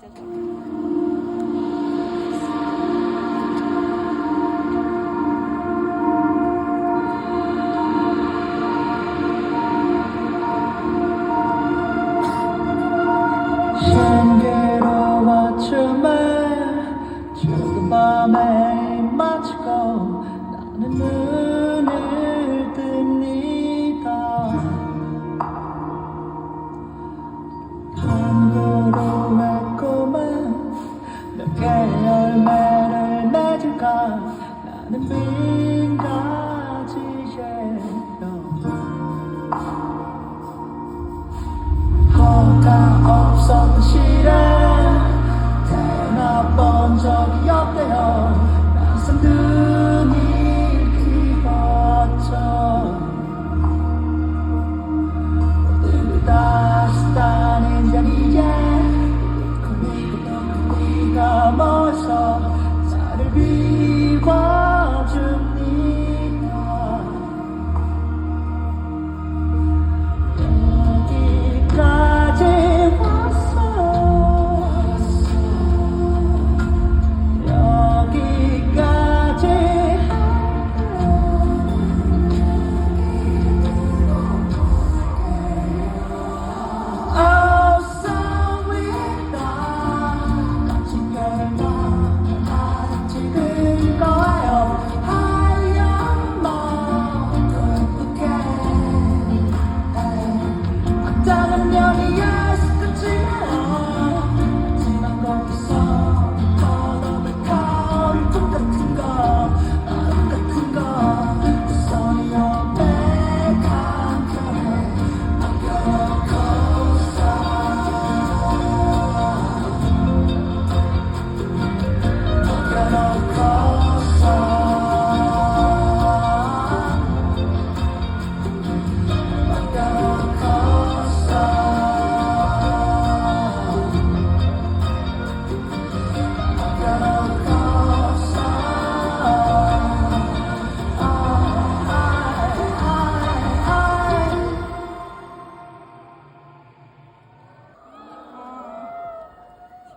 진짜 좋아요. 밤에 맞고 나는 늘 Thank you. I'm not the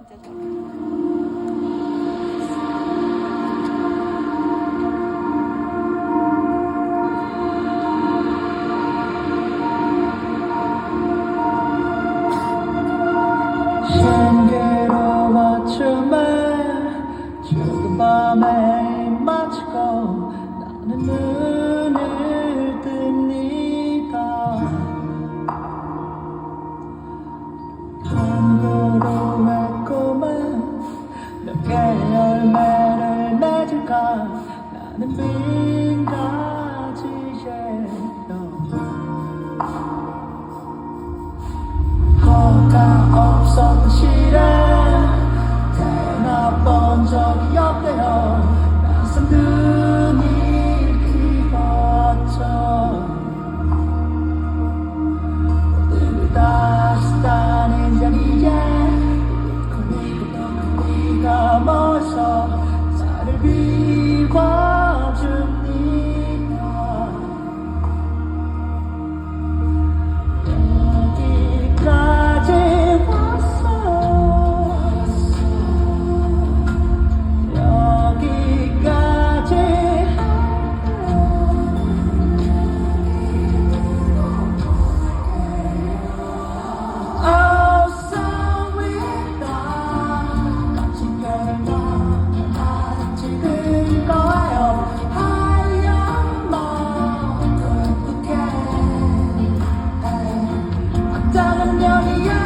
진짜 저래. 내 마주고 나는 눈 鸟一样。